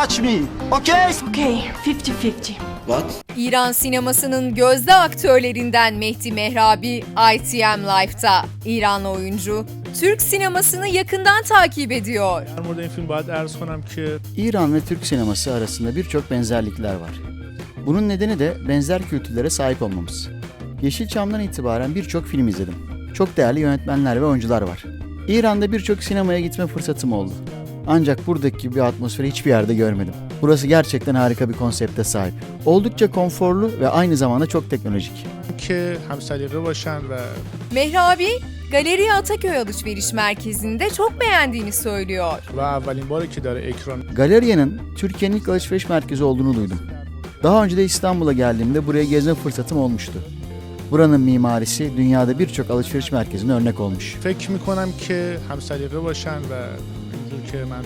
touch me. Okay? Okay, 50-50. What? İran sinemasının gözde aktörlerinden Mehdi Mehrabi, ITM Life'ta. İranlı oyuncu, Türk sinemasını yakından takip ediyor. İran ve Türk sineması arasında birçok benzerlikler var. Bunun nedeni de benzer kültürlere sahip olmamız. Yeşilçam'dan itibaren birçok film izledim. Çok değerli yönetmenler ve oyuncular var. İran'da birçok sinemaya gitme fırsatım oldu. Ancak buradaki bir atmosferi hiçbir yerde görmedim. Burası gerçekten harika bir konsepte sahip. Oldukça konforlu ve aynı zamanda çok teknolojik. که هم سلیقه باشن و Mehrabi, Galeri Ataköy Alışveriş Merkezi'nde çok beğendiğini söylüyor. و اولین باری که داره اکران Galeria'nın Türkiye'nin ilk alışveriş merkezi olduğunu duydum. Daha önce de İstanbul'a geldiğimde buraya gezme fırsatım olmuştu. Buranın mimarisi dünyada birçok alışveriş merkezine örnek olmuş. فکر میکنم که هم سلیقه باشن و اینجور که من